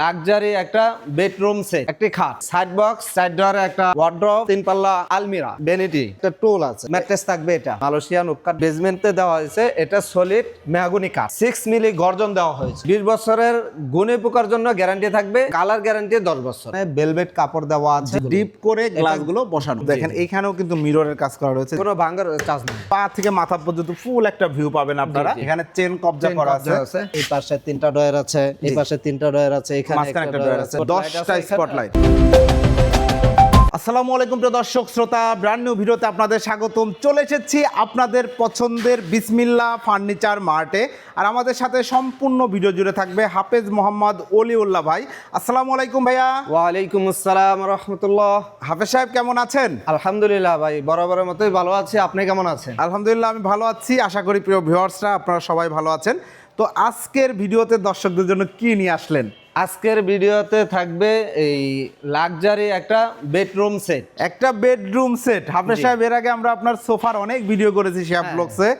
Luxury একটা bedroom set একটি খাট। সাইড বক্স সাইড ডোরে একটা ওয়ার্ড্রপ তিন পাল্লা আলমিরা বেনিটি একটা টুল আছে। ম্যাট্রেস থাকবে এটা। মালয়েশিয়ান উপকার বেসমেন্টে দেওয়া হয়েছে এটা সলিড মেহাগুনি কাঠ। সিক্স মিলি গর্জন দেওয়া হয়েছে। বিশ বছরের গুণে পোকার জন্য গ্যারান্টি থাকবে কালার গ্যারান্টি দশ বছর। ভেলভেট কাপড় দেওয়া আছে। ডিপ করে গ্লাসগুলো বসানো দেখেন এখানেও কিন্তু মিররের কাজ করা রয়েছে। কোনো ভাঙ্গার চার্জ নেই। পা থেকে মাথা পর্যন্ত ফুল একটা ভিউ পাবেন আপনারা। এখানে চেন কবজা করা আছে। এই পাশে তিনটা ডয়ার আছে এই পাশে তিনটা ডয়ার আছে মাঝখানে একটা ডয়ার আছে দশটা স্পটলাইট আসসালামু আলাইকুম প্রিয় দর্শক শ্রোতা ব্র্যান্ড নিউ ভিডিওতে আপনাদের স্বাগতম। চলে এসেছি আপনাদের পছন্দের বিসমিল্লা ফার্নিচার মার্টে আর আমাদের সাথে সম্পূর্ণ ভিডিও জুড়ে থাকবে হাফেজ মোহাম্মদ অলিউল্লাহ ভাই। আসসালামু আলাইকুম ভাইয়া। ওয়ালাইকুম আসসালাম রহমতুল্লাহ। হাফেজ সাহেব কেমন আছেন? আলহামদুলিল্লাহ ভাই বরাবরের মতোই ভালো আছি। আপনি কেমন আছেন? আলহামদুলিল্লাহ আমি ভালো আছি। আশা করি প্রিয় ভিউয়ার্সরা আপনারা সবাই ভালো আছেন। তো আজকের ভিডিওতে দর্শকদের জন্য কি নিয়ে আসলেন? আজকের ভিডিওতে থাকবে এই লাক্সারি একটা বেডরুম সেট। একটা বেডরুম সেট। হাফেজ সাহেব এর আগে আমরা আপনার সোফার অনেক ভিডিও করেছি শেফ হ্যাঁ। ব্লগসে।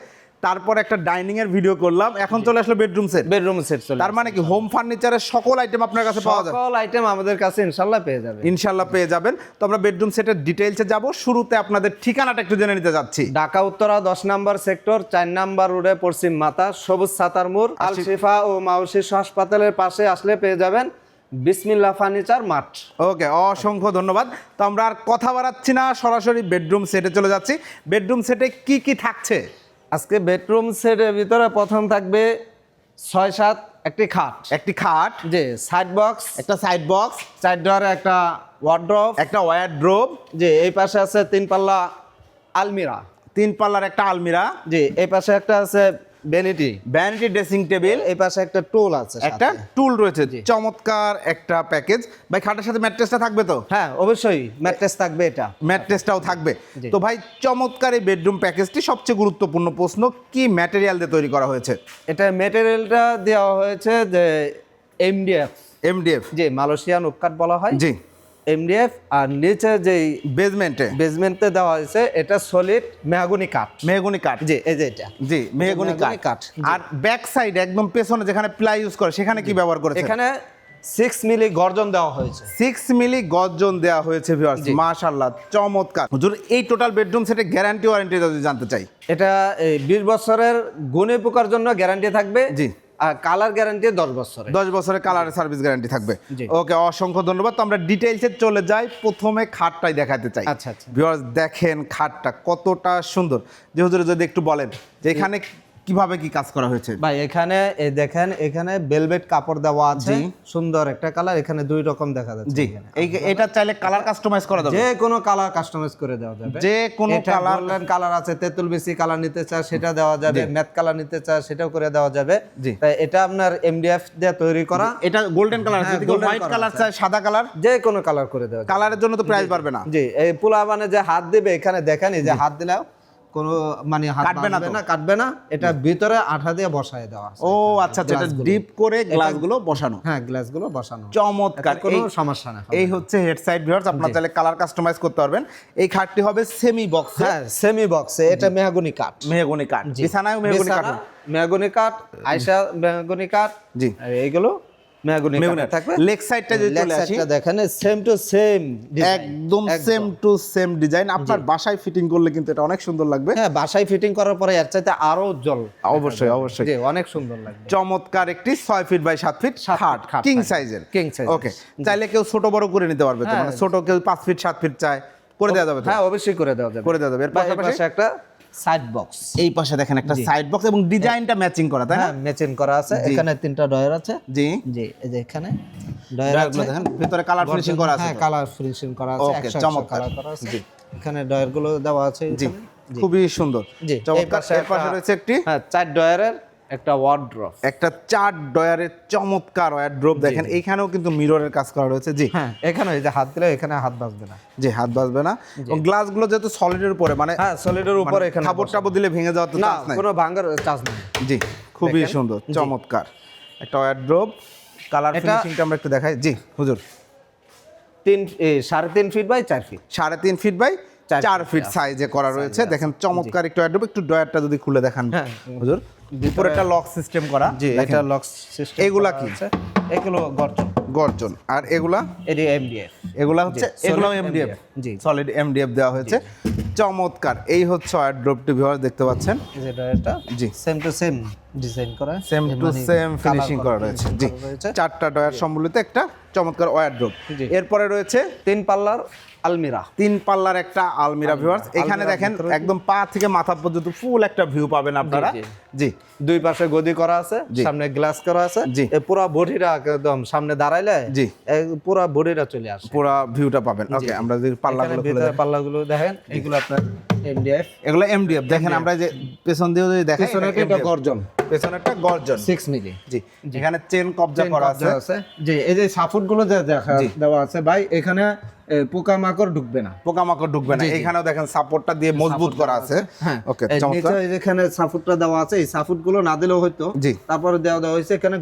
তারপর একটা ডাইনিং এর ভিডিও করলাম। এখন চলে আসলো বেডরুম সেট বেডরুম সেট চলে তার মানে কি হোম ফার্নিচারের সকল আইটেম আপনার কাছে পাওয়া যায় সকল আইটেম আমাদের কাছে ইনশাল্লাহ পেয়ে যাবেন। ইনশাল্লাহ পেয়ে যাবেন। তো আমরা বেডরুম সেটের ডিটেইলসে যাব। শুরুতে আপনাদের ঠিকানাটা একটু জেনে নিতে যাচ্ছি। ঢাকা উত্তরা দশ নম্বর সেক্টর চার নম্বর রোডে পশ্চিম মাতা সবুজ সাতার মোড় আল শিফা ও মাউশিস হাসপাতালের পাশে আসলে পেয়ে যাবেন বিসমিল্লা ফার্নিচার মাঠ। ওকে অসংখ্য ধন্যবাদ। তো আমরা আর কথা বাড়াচ্ছি না সরাসরি বেডরুম সেটে চলে যাচ্ছি। বেডরুম সেটে কি কি থাকছে? আজকে বেডরুম সেটের ভিতরে প্রথম থাকবে ছয় সাত একটি খাট। একটি খাট। যে সাইড বক্স একটা সাইড বক্স সাইড ডোরে একটা ওয়ার্ড্রপ একটা ওয়ারড্রোব যে এই পাশে আছে তিন পাল্লা আলমিরা। তিন পাল্লার একটা আলমিরা। যে এই পাশে একটা আছে বেনিটি ভ্যানিটি ড্রেসিং টেবিল এই পাশে একটা টুল আছে একটা টুল রয়েছে। চমৎকার একটা প্যাকেজ ভাই খাটের সাথে ম্যাট্রেসটা থাকবে তো? হ্যাঁ অবশ্যই। ম্যাট্রেস থাকবে এটা। ম্যাট্রেসটাও থাকবে। তো ভাই চমৎকার এই বেডরুম প্যাকেজটি সবচেয়ে গুরুত্বপূর্ণ প্রশ্ন কি ম্যাটেরিয়াল দিয়ে তৈরি করা হয়েছে? এটা মেটেরিয়ালটা দেওয়া হয়েছে যে এমডিএফ এমডিএফ যে মালয়েশিয়ান উপকাট বলা হয়। জি। এমডিএফ আর নিচে যে বেসমেন্টে বেসমেন্টে দেওয়া হয়েছে এটা সলিড মেহাগুনি কাঠ। মেহগুনি কাঠ। জি এই যে এটা। জি মেহগুনি কাঠ। আর ব্যাক সাইড একদম পেছনে যেখানে প্লাই ইউজ করে সেখানে কি ব্যবহার করেছে এখানে সিক্স মিলি গর্জন দেওয়া হয়েছে। সিক্স মিলি গর্জন দেওয়া হয়েছে ভিউয়ার্স। মাশাআল্লাহ চমৎকার। হুজুর এই টোটাল বেডরুম সেটে গ্যারান্টি ওয়ারেন্টি যদি জানতে চাই। এটা এই বিশ বছরের গুণে পোকার জন্য গ্যারান্টি থাকবে। জি। কালার গ্যারান্টি দশ বছর দশ বছরের কালার সার্ভিস গ্যারান্টি থাকবে। ওকে অসংখ্য ধন্যবাদ। তো আমরা ডিটেইলসে চলে যাই। প্রথমে খাটটাই দেখাতে চাই। আচ্ছা, আচ্ছা। ভিউয়ার্স দেখেন খাটটা কতটা সুন্দর। যে হুজুরে যদি একটু বলেন যে এখানে কীভাবে কি কাজ করা হয়েছে? ভাই এখানে দেখেন এখানে বেলভেট কাপড় দেওয়া আছে। সুন্দর একটা কালার এখানে দুই রকম দেখা যাচ্ছে জি। এটা চাইলে কালার কাস্টমাইজ করা যাবে। যে কোনো কালার কাস্টমাইজ করে দেওয়া যাবে। যে কোনো কালার কালার আছে তেঁতুল বেশি কালার নিতে চায় সেটা দেওয়া যাবে। ম্যাট কালার নিতে চায় সেটাও করে দেওয়া যাবে। জি। তাই এটা আপনার এমডিএফ দিয়ে তৈরি করা। এটা গোল্ডেন কালার আছে। হ্যাঁ, হোয়াইট কালার। চাই সাদা কালার যে কোনো কালার করে দেওয়া কালারের জন্য তো প্রাইস বাড়বে না। জি এই পোলা মানে যে হাত দিবে এখানে দেখেন এই যে হাত দিলেও কোনো মানে কাটবে না না কাটবে না। এটা ভিতরে আঠা দিয়ে বসায় দেওয়া আছে ও আচ্ছা আচ্ছা এটা ডিপ করে গ্লাসগুলো বসানো। হ্যাঁ গ্লাসগুলো বসানো। চমৎকার। কোনো সমস্যা না এই হচ্ছে হেড সাইড ভিউয়ার্স আপনারা চাইলে কালার কাস্টমাইজ করতে পারবেন। এই খাটটি হবে সেমি বক্স হ্যাঁ সেমি বক্সে এটা মেহাগুনি কাঠ। মেহগনি কাঠ। বিছানায় মেহগনি কাঠ। মেহগনি কাঠ আয়সা মেহগনি কাঠ। জি। এইগুলো মেহগনি মেহগনি থাকবে? লেগ সাইডটা যদি চলে আসি। দেখেন সেম টু সেম একদম সেম টু সেম ডিজাইন আপনার বাসায় ফিটিং করলে কিন্তু এটা অনেক সুন্দর লাগবে। হ্যাঁ বাসায় ফিটিং করার পরে এর চাইতে আরও উজ্জ্বল অবশ্যই অবশ্যই। জি অনেক সুন্দর লাগবে। চমৎকার একটি ফিট বাই ফিট খাট কিং সাইজের King size ওকে চাইলে কেউ ছোট বড় করে নিতে পারবে তো। হ্যাঁ। মানে ছোট কেউ পাঁচ ফিট সাত ফিট চায় করে দেওয়া যাবে হ্যাঁ অবশ্যই করে দেওয়া যাবে। করে দেওয়া যাবে। এর পাশাপাশি? একটা সাইড বক্স এই পাশে দেখেন একটা সাইড বক্স এবং ডিজাইনটা ম্যাচিং করা তাই না? হ্যাঁ মেচিন করা আছে। এখানে তিনটা ডয়ার আছে। জি। জি এই যে এখানে ডয়ার ডয়ারগুলো দেখেন ভিতরে কালার ফিনিশিং করা আছে হ্যাঁ কালার ফিনিশিং করা আছে ওকে 100 চমৎকার। কালার করা আছে। এখানে ডয়ারগুলো দেওয়া আছে জি খুবই সুন্দর। জি চমৎকার। এর পাশে রয়েছে একটি হ্যাঁ চার ডয়ারের একটা ওয়ার্ড্রপ একটা চার ডয়ারের চমৎকার ওয়ারড্রোব দেখেন এইখানেও কিন্তু মিররের কাজ করা রয়েছে। জি হ্যাঁ। এখানে এই যে হাত দিলে এখানে হাত বাজবে না। জি। হাত বাজবে না। এবং গ্লাসগুলো যেহেতু সলিডের উপরে মানে হ্যাঁ সলিডের উপর এখানে খাবার টাবর দিলে ভেঙে যাওয়ার তো চান্স নাই। কোনো ভাঙার চার্জ নেই। জি খুবই সুন্দর চমৎকার। একটা ওয়ারড্রোব কালার ফিনিশিংটা আমরা একটু দেখাই। জি হুজুর। তিন সাড়ে তিন ফিট বাই চার ফিট সাড়ে তিন ফিট বাই চার ফিট সাইজে করা রয়েছে। দেখেন চমৎকার একটু ওয়ারড্রোব একটু ডয়ারটা যদি খুলে দেখান হ্যাঁ। হুজুর। উপরে একটা লক সিস্টেম করা। জি। এটা লক সিস্টেম এগুলা কি? এগুলো গর্জন। গর্জন। আর এগুলা? এটি এমডিএফ এগুলা হচ্ছে এগুলো এমডিএফ জি। সলিড এমডিএফ দেওয়া হয়েছে। চমৎকার। এই হচ্ছে ওয়ার্ড্রপটি ভিউয়ার দেখতে পাচ্ছেন। এটা জি। সেম টু সেম ডিজাইন করা সেম টু সেম ফিনিশিং করা রয়েছে। জি। চারটা ডয়ার সম্বলিত একটা চমৎকার এরপরে রয়েছে তিন পাল্লার আলমিরা। তিন পাল্লার একটা আলমিরা ভিউয়ার্স এখানে দেখেন একদম পা থেকে মাথা পর্যন্ত ফুল একটা ভিউ পাবেন আপনারা। জি। দুই পাশে গদি করা আছে সামনে গ্লাস করা আছে। জি। পুরা বডিটা একদম সামনে দাঁড়াইলে জি। পুরা বডিটা চলে আসে। পুরা ভিউটা পাবেন। ওকে আমরা যদি পাল্লাগুলো। পাল্লাগুলো দেখেন এগুলো আপনার এমডিএফ এগুলো এমডিএফ দেখেন আমরা যে পেছন দিয়ে যদি দেখেন এটা গর্জন। পেছনেরটা গর্জন। 6 মিলি জি। এখানে চেন কবজা করা আছে। জি এই যে সাপোর্টগুলো যে দেখা দেওয়া আছে ভাই এখানে পোকা মাকড় ঢুকবে না। পোকামাকড় ঢুকবে না। এখানেও দেখেন সাপোর্টটা দিয়ে মজবুত করা আছে। হ্যাঁ ওকে চমৎকার। যেখানে সাপোর্টটা দেওয়া আছে এই সাপোর্টগুলো না দিলেও হয়তো জি। তারপরে দেওয়া দেওয়া হয়েছে এখানে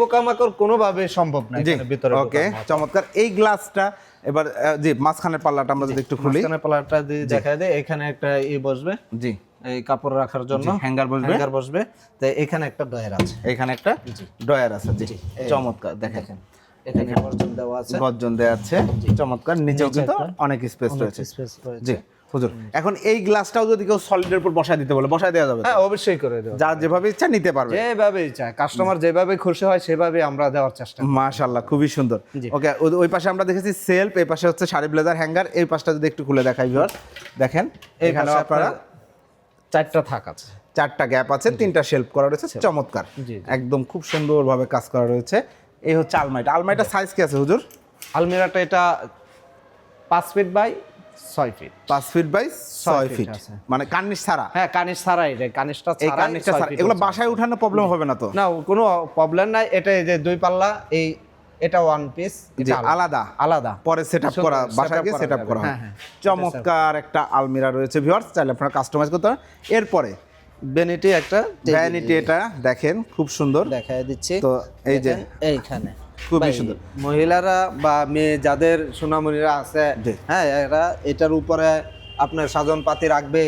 পোকা মাকড় কোনোভাবে সম্ভব না জি এখানে ভিতরে ওকে চমৎকার। এই গ্লাসটা এবার জি মাঝখানের পাল্লাটা আমরা যদি একটু খুলি। মাঝখানে পালাটা দিয়ে দেখা দেয় এখানে একটা ই বসবে। জি। এই কাপড় রাখার জন্য। হ্যাঙ্গার বসবে। হ্যাঙ্গার বসবে। তো এখানে একটা ডয়ার আছে। এখানে একটা ডয়ার আছে জি। চমৎকার দেখেন। এখানে গর্জন দেওয়া আছে। গর্জন দেয়া আছে। চমৎকার নিচেও কিন্তু অনেক স্পেস রয়েছে। স্পেস রয়েছে। জি হুজুর। এখন এই গ্লাসটাও যদি কেউ সলিডের উপর বসায় দিতে বলে বসায় দেওয়া যাবে হ্যাঁ অবশ্যই করে দেবো যার যেভাবে ইচ্ছা নিতে পারবে। যেভাবেই চায় কাস্টমার যেভাবে খুশি হয় সেভাবে আমরা দেওয়ার চেষ্টা করি। মাশাল্লাহ খুবই সুন্দর। ওকে ওই পাশে আমরা দেখেছি সেলফ এই পাশে হচ্ছে শাড়ি ব্লেজার হ্যাঙ্গার এই পাশটা যদি একটু খুলে দেখাই ভিউয়ার দেখেন এই এখানে আপনারা চারটা থাক আছে। চারটা গ্যাপ আছে তিনটা শেলফ করা রয়েছে চমৎকার। একদম খুব সুন্দরভাবে কাজ করা রয়েছে। এই হচ্ছে আলমারিটা। আলমারিটা সাইজ কি আছে হুজুর? আলমিরাটা এটা পাঁচ ফিট বাই ছয় ফিট পাঁচ ফিট বাই ছয় ফিট মানে কার্নিশ ছাড়া? হ্যাঁ কানিশ ছাড়াই রে কানিশটা এই কার্নিশটা ছাড়া এগুলো বাসায় উঠানো প্রবলেম হবে না তো? না কোনো প্রবলেম নাই। এটা এই যে দুই পাল্লা এই এটা ওয়ান পিস আলাদা। আলাদা? পরে সেট আপ করা বাসায় গিয়ে সেট আপ করা হয় হ্যাঁ। চমৎকার একটা আলমিরা রয়েছে ভিউয়ার্স চাইলে আপনারা কাস্টমাইজ করতে পারেন। এরপরে বেনিটি একটা ভ্যানিটি এটা দেখেন খুব সুন্দর। দেখায় দিচ্ছি। তো এই যে এইখানে। খুবই সুন্দর। মহিলারা বা মেয়ে যাদের সোনামণিরা আছে হ্যাঁ এরা এটার উপরে আপনার সাজন পাতি রাখবে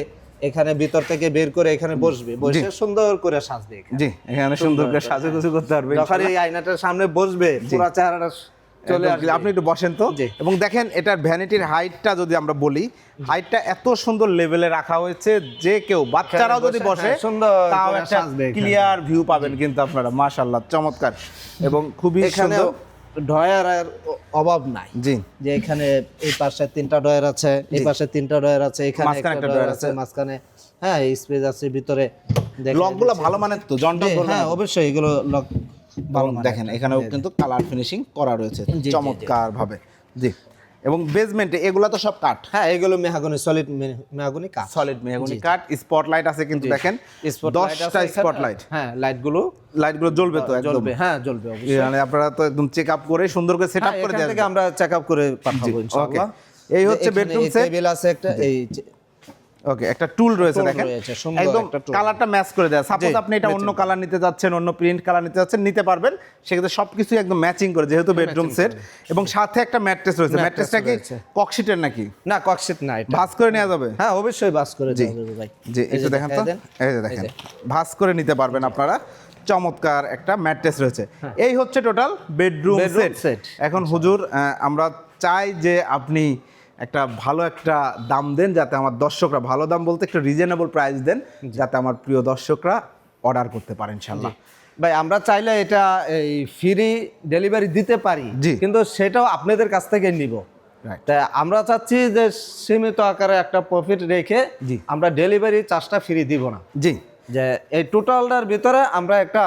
এখানে ভিতর থেকে বের করে এখানে বসবে। বসে সুন্দর করে সাজবে এখানে। জি এখানে সুন্দর করে সাজে সাজুগুজু করতে পারবে যখন এই আয়নাটার সামনে বসবে পুরো চেহারাটা চলে আসবে। আপনি একটু বসেন তো। এবং দেখেন এটার ভ্যানিটির হাইটটা যদি আমরা বলি হাইটটা এত সুন্দর লেভেলে রাখা হয়েছে যে কেউ বাচ্চারাও যদি বসে, বসে হ্যাঁ, সুন্দর তাও একটা ক্লিয়ার ভিউ পাবেন কিন্তু আপনারা মাশাআল্লাহ চমৎকার। এবং খুবই সুন্দর। ডয়ারের অভাব নাই। জি। যে এখানে এই পাশে তিনটা ডয়ার আছে এই পাশে তিনটা ডয়ার আছে এখানে একটা ডয়ার ডয়ার আছে। মাঝখানে হ্যাঁ স্পেস আছে ভিতরে লকগুলো ভালো মানের তো জনটা হ্যাঁ অবশ্যই এগুলো লক। দেখেন এখানেও কিন্তু কালার ফিনিশিং করা রয়েছে। চমৎকার ভাবে জি। এবং বেসমেন্টে এগুলো তো সব কাঠ। হ্যাঁ এগুলো মেহাগনি সলিড মেহাগনি কাঠ। সলিড মেহগনি কাঠ স্পটলাইট আছে কিন্তু দেখেন দশটা স্পটলাইট হ্যাঁ লাইটগুলো লাইটগুলো জ্বলবে তো জ্বলবে হ্যাঁ জ্বলবে অবশ্যই। মানে আপনারা তো একদম চেক আপ করে সুন্দর করে সেট আপ হ্যাঁ, করে দেওয়া আমরা চেক আপ করে পাঠাবো ইনশাআল্লাহ। এই হচ্ছে bedroom set। টেবিল আছে একটা এই ওকে একটা টুল রয়েছে দেখেন? একদম কালারটা ম্যাচ করে দেয়। সাপোজ আপনি এটা অন্য কালার নিতে যাচ্ছেন অন্য প্রিন্ট কালার নিতে যাচ্ছেন নিতে পারবেন। সেক্ষেত্রে সবকিছু একদম ম্যাচিং করে যেহেতু বেডরুম সেট এবং সাথে একটা ম্যাট্রেস রয়েছে। ম্যাট্রেসটা কি ককশিটের নাকি? না ককশিট না এটা। ভাঁজ করে নেওয়া যাবে? হ্যাঁ অবশ্যই বাস করে জি। জি একটু দেখেন তো। এই যে দেখেন। ভাঁজ করে নিতে পারবেন আপনারা। চমৎকার একটা ম্যাট্রেস রয়েছে। এই হচ্ছে টোটাল বেডরুম হ্যাঁ। সেট এখন হুজুর আহ, আমরা চাই যে আপনি একটা ভালো একটা দাম দেন যাতে আমার দর্শকরা ভালো দাম বলতে একটু রিজনেবল প্রাইস দেন যাতে আমার প্রিয় দর্শকরা অর্ডার করতে পারেন ইনশাল্লাহ ভাই আমরা চাইলে এটা এই ফ্রি ডেলিভারি দিতে পারি জি। কিন্তু সেটাও আপনাদের কাছ থেকে নিব. তা আমরা চাচ্ছি যে সীমিত আকারে একটা প্রফিট রেখে জি। আমরা ডেলিভারি চার্জটা ফ্রি দিব না জি যে এই টোটালটার ভিতরে আমরা একটা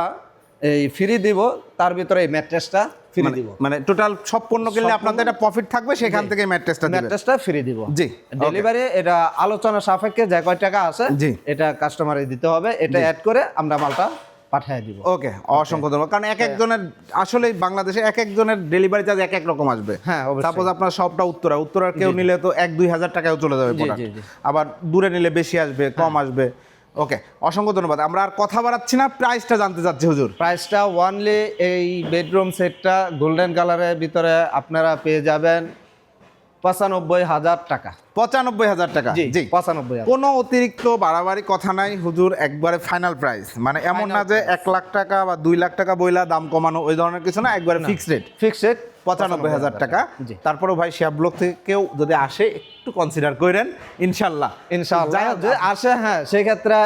এই ফ্রি দিব তার ভিতরে এই ম্যাট্রেসটা ফ্রি দিব। মানে টোটাল সব পণ্য কিনলে আপনাদের একটা প্রফিট থাকবে সেখান থেকে ম্যাট্রেসটা ম্যাট্রেসটা ফ্রি দিব। জি, ডেলিভারি এটা আলোচনা সাপেক্ষে যে কয় টাকা আছে জি। এটা কাস্টমারে দিতে হবে এটা অ্যাড করে আমরা মালটা পাঠিয়ে দিব। ওকে অসংখ্য ধন্যবাদ। কারণ এক একজনের আসলে বাংলাদেশে এক একজনের ডেলিভারি চার্জ এক এক রকম আসবে। হ্যাঁ। সাপোজ আপনার সবটা উত্তরা উত্তরার কেউ নিলে তো এক দুই হাজার টাকাও চলে যাবে। আবার দূরে নিলে বেশি আসবে কম আসবে। ওকে অসংখ্য ধন্যবাদ। আমরা আর কথা বাড়াচ্ছি না প্রাইসটা জানতে চাচ্ছি হুজুর। প্রাইসটা ওয়ানলি এই বেডরুম সেটটা গোল্ডেন কালারের ভিতরে আপনারা পেয়ে যাবেন। পঁচানব্বই হাজার টাকা। পঁচানব্বই হাজার টাকা জি পঁচানব্বই কোনো অতিরিক্ত বাড়াবাড়ি কথা নাই হুজুর একবারে ফাইনাল প্রাইস মানে এমন না যে এক লাখ টাকা বা দুই লাখ টাকা বইলা দাম কমানো ওই ধরনের কিছু না একবারে ফিক্সড রেট ফিক্সড পঁচানব্বই হাজার টাকা। জি। তারপরেও ভাই শেয়ার ব্লক থেকে কেউ যদি আসে একটু কনসিডার করেন ইনশাল্লাহ। যে আসে হ্যাঁ সেই ক্ষেত্রে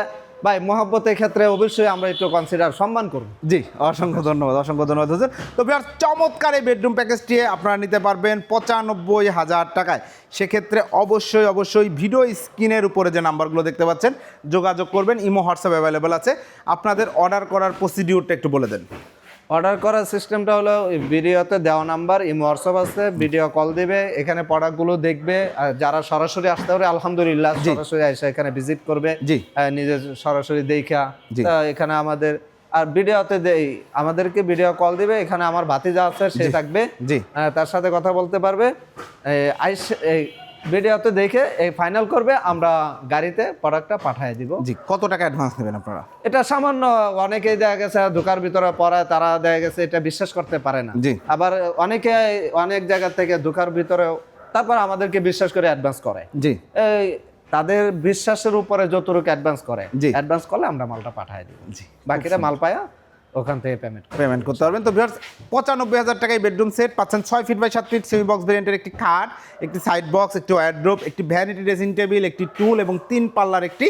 ভাই, মহব্বতের ক্ষেত্রে অবশ্যই আমরা একটু কনসিডার সম্মান করব। জি, অসংখ্য ধন্যবাদ অসংখ্য ধন্যবাদ। হোসেন তো বিরাট চমৎকার এই বেডরুম প্যাকেজটি আপনারা নিতে পারবেন পঁচানব্বই হাজার টাকায়। সেক্ষেত্রে অবশ্যই অবশ্যই ভিডিও স্ক্রিনের উপরে যে নাম্বারগুলো দেখতে পাচ্ছেন, যোগাযোগ করবেন, ইমো, হোয়াটসঅ্যাপ অ্যাভেলেবেল আছে। আপনাদের অর্ডার করার প্রসিডিউরটা একটু বলে দেন। অর্ডার করার সিস্টেমটা হলো ভিডিওতে দেওয়া নাম্বার ইমো হোয়াটসঅ্যাপ আছে ভিডিও কল দিবে এখানে প্রোডাক্টগুলো দেখবে আর যারা সরাসরি আসতে পারে আলহামদুলিল্লাহ সরাসরি এসে এখানে ভিজিট করবে জি। নিজে সরাসরি দেখা। এখানে আমাদের আর ভিডিওতে দেই আমাদেরকে ভিডিও কল দিবে এখানে আমার ভাতিজা আছে সে থাকবে জি। তার সাথে কথা বলতে পারবে। আইস- ভিডিওতে দেখে এই ফাইনাল করবে আমরা গাড়িতে প্রোডাক্টটা পাঠিয়ে দিব। জি কত টাকা অ্যাডভান্স নেবেন আপনারা? এটা সামান্য অনেকেই দেখা গেছে ঢোকার ভিতরে পড়ায় তারা দেখা গেছে এটা বিশ্বাস করতে পারে না। জি। আবার অনেকে অনেক জায়গা থেকে ঢোকার ভিতরেও তারপর আমাদেরকে বিশ্বাস করে অ্যাডভান্স করে। জি। এই তাদের বিশ্বাসের উপরে যতটুকু অ্যাডভান্স করে জি। অ্যাডভান্স করলে আমরা মালটা পাঠিয়ে দিব। জি বাকিটা মাল পায়া ওখান থেকে পেমেন্ট পেমেন্ট করতে পারবেন। তো ভিউয়ার্স পঁচানব্বই হাজার টাকায় বেডরুম সেট পাচ্ছেন ছয় ফিট বাই সাত ফিট সেমি বক্স ভেরিয়েন্টের একটি খাট একটি সাইড বক্স একটি ওয়ারড্রোপ একটি ভ্যানিটি ড্রেসিং টেবিল একটি টুল এবং তিন পাল্লার একটি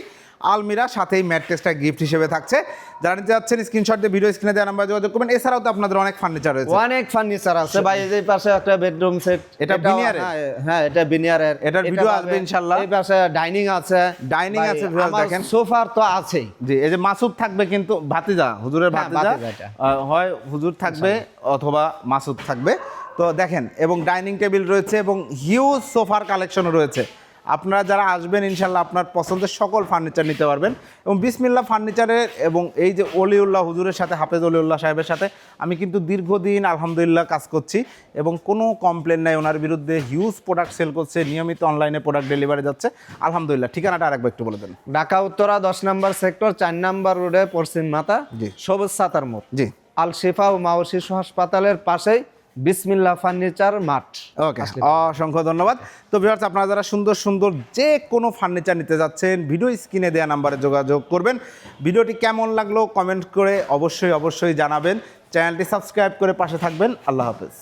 আলমিরা সাথেই ম্যাট্রেসটা গিফট হিসেবে থাকছে। যারা নিতে যাচ্ছেন স্ক্রিনশট দিয়ে ভিডিও স্ক্রিনে দেওয়া নাম্বার যোগাযোগ করবেন। এছাড়াও তো আপনাদের অনেক ফার্নিচার রয়েছে। অনেক ফার্নিচার আছে ভাই এই যে পাশে একটা বেডরুম সেট এটা বিনিয়ারের? হ্যাঁ এটা বিনিয়ারের এটার পাবে। আসবে ইনশাল্লাহ। এই পাশে ডাইনিং আছে। ভাই, আছে, দেখেন। সোফার তো আছেই। জি এই যে মাসুদ থাকবে কিন্তু ভাতিজা হুজুরের হ্যাঁ, ভাতিজা। হয় হুজুর থাকবে অথবা মাসুদ থাকবে। তো দেখেন এবং ডাইনিং টেবিল রয়েছে এবং হিউজ সোফার কালেকশনও রয়েছে। আপনারা যারা আসবেন ইনশাল্লাহ আপনার পছন্দের সকল ফার্নিচার নিতে পারবেন। এবং বিসমিল্লা ফার্নিচারের এবং এই যে অলিউল্লাহ হুজুরের সাথে হাফেজ অলিউল্লাহ সাহেবের সাথে আমি কিন্তু দীর্ঘদিন আলহামদুলিল্লাহ কাজ করছি এবং কোনো কমপ্লেন নাই। ওনার বিরুদ্ধে হিউজ প্রোডাক্ট সেল করছে নিয়মিত অনলাইনে প্রোডাক্ট ডেলিভারি যাচ্ছে। আলহামদুলিল্লাহ ঠিকানাটা আরেকবার একটু বলে দেন। ঢাকা উত্তরা দশ নম্বর সেক্টর চার নম্বর রোডে পশ্চিম মাতা জি। সবুজ সাতার মোড়। জি। আল শিফা ও মাও শিশু হাসপাতালের পাশেই বিসমিল্লা ফার্নিচার মাঠ। ওকে অসংখ্য ধন্যবাদ। তো ভিউয়ার্স আপনারা যারা সুন্দর সুন্দর যে কোনো ফার্নিচার নিতে যাচ্ছেন ভিডিও স্ক্রিনে দেওয়া নাম্বারে যোগাযোগ করবেন। ভিডিওটি কেমন লাগল কমেন্ট করে অবশ্যই অবশ্যই জানাবেন। চ্যানেলটি সাবস্ক্রাইব করে পাশে থাকবেন। আল্লাহ হাফেজ।